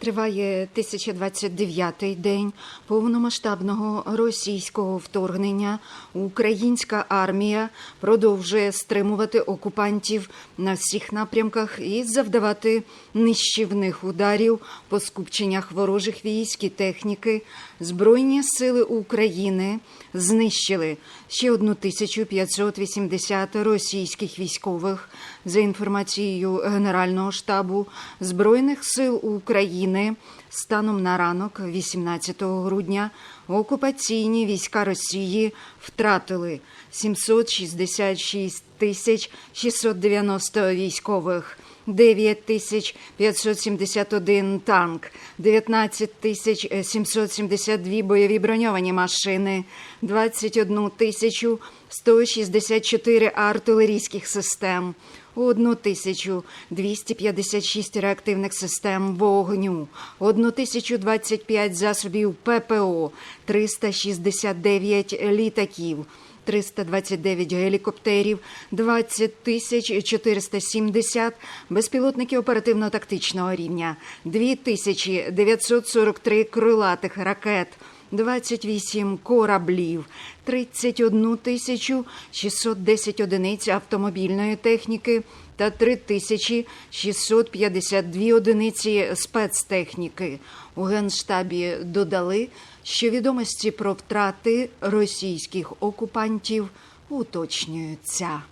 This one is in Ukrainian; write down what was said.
Триває 1029-й день повномасштабного російського вторгнення. Українська армія продовжує стримувати окупантів на всіх напрямках і завдавати нищівних ударів по скупченнях ворожих військ і техніки. Збройні сили України знищили ще 1580 російських військових. За інформацією Генерального штабу Збройних сил України, станом на ранок, 18 грудня, окупаційні війська Росії втратили 766 тисяч 690 військових. 9 тисяч 571 танк, 19 тисяч 772 бойові броньовані машини, 21 тисячу 164 артилерійських систем, 1 тисячу 256 реактивних систем вогню, 1 тисячу 25 засобів ППО, 369 літаків, 329 гелікоптерів, 20 тисяч 470 безпілотників оперативно-тактичного рівня, 2 тисячі 943 крилатих ракет, 28 кораблів, 31 тисячу 610 одиниць автомобільної техніки та 3 тисячі 652 одиниці спецтехніки. У Генштабі додали, що відомості про втрати російських окупантів уточнюються.